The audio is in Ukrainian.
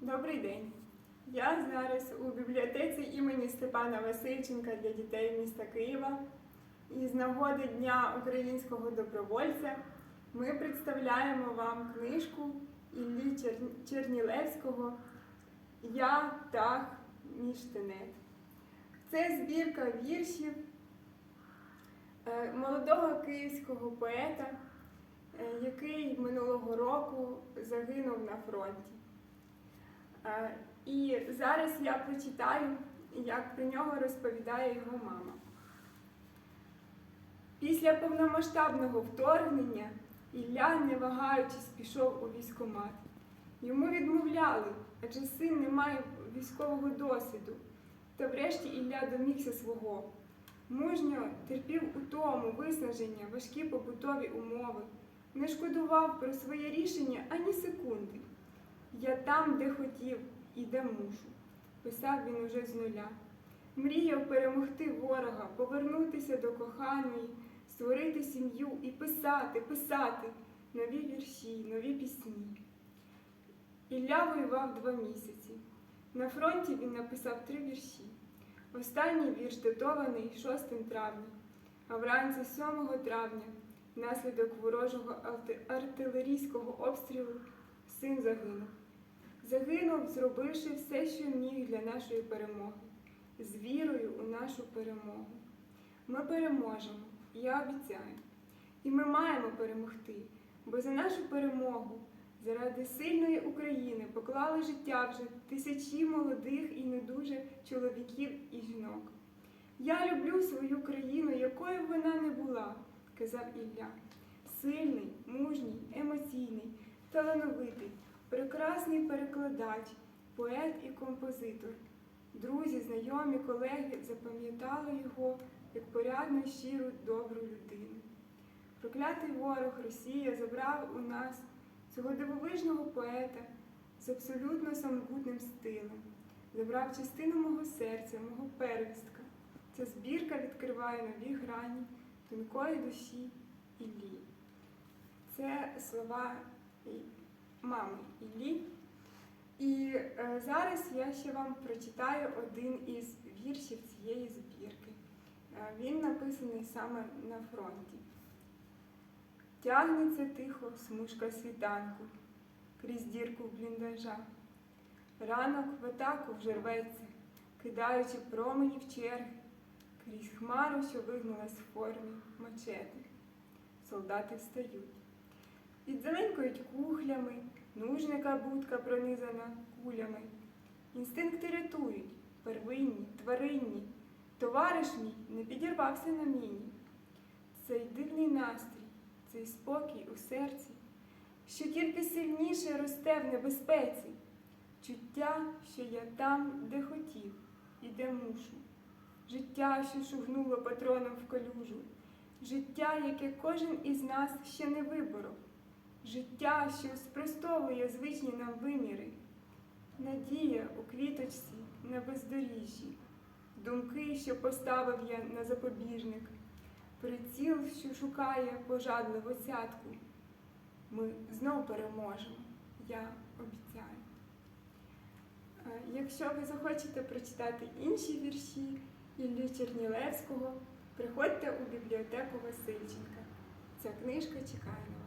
Добрий день. Я зараз у бібліотеці імені Степана Васильченка для дітей міста Києва. І з нагоди Дня українського добровольця ми представляємо вам книжку Іллі Чер- Чернілевського Я птах між тенет. Це збірка віршів е, молодого київського поета, е, який минулого року загинув на фронті. І зараз я прочитаю, як про нього розповідає його мама. Після повномасштабного вторгнення Ілля, не вагаючись, пішов у військкомат. Йому відмовляли, адже син не має військового досвіду. Та врешті Ілля домігся свого. Мужньо терпів утому, виснаження, важкі побутові умови, не шкодував про своє рішення ані секунди. Там, де хотів і де мушу, писав він уже з нуля. Мріяв перемогти ворога, повернутися до коханої, створити сім'ю і писати, писати нові вірші, нові пісні. Ілля воював два місяці. На фронті він написав три вірші. Останній вірш датований 6 травня, а вранці 7 травня, внаслідок ворожого артилерійського обстрілу, син загинув. Загинув, зробивши все, що міг для нашої перемоги, з вірою у нашу перемогу. Ми переможемо, я обіцяю. І ми маємо перемогти, бо за нашу перемогу, заради сильної України поклали життя вже тисячі молодих і не дуже чоловіків і жінок. Я люблю свою країну, якою б вона не була, казав Ілля. Сильний, мужній, емоційний, талановитий, прекрасний перекладач, поет і композитор. Друзі, знайомі, колеги запам'ятали його як порядну, щиру, добру людину. Проклятий ворог Росія забрав у нас цього дивовижного поета з абсолютно самобутним стилем, забрав частину мого серця, мого первістка. Ця збірка відкриває нові грані тонкої душі Іллі. Це слова і- мами Іллі. І е, зараз я ще вам прочитаю один із віршів цієї збірки. Е, він написаний саме на фронті. Тягнеться тихо смужка світанку крізь дірку бліндажа. Ранок в атаку вже рветься, кидаючи промені в черги, крізь хмару, що вигнулась в формі мачети. Солдати встають. Підзеленькують кухлями, нужника будка пронизана кулями. Інстинкти рятують, первинні, тваринні. Товариш мій не підірвався на міні. Цей дивний настрій, цей спокій у серці, що тільки сильніше росте в небезпеці. Чуття, що я там, де хотів і де мушу. Життя, що шугнуло патроном в калюжу. Життя, яке кожен із нас ще не виборов. Життя, що спростовує звичні нам виміри. Надія у квіточці на бездоріжжі. Думки, що поставив я на запобіжник. Приціл, що шукає пожадливу сятку. Ми знов переможемо, я обіцяю. Якщо ви захочете прочитати інші вірші Іллі Чернілевського, приходьте у бібліотеку Васильченка. Ця книжка чекає на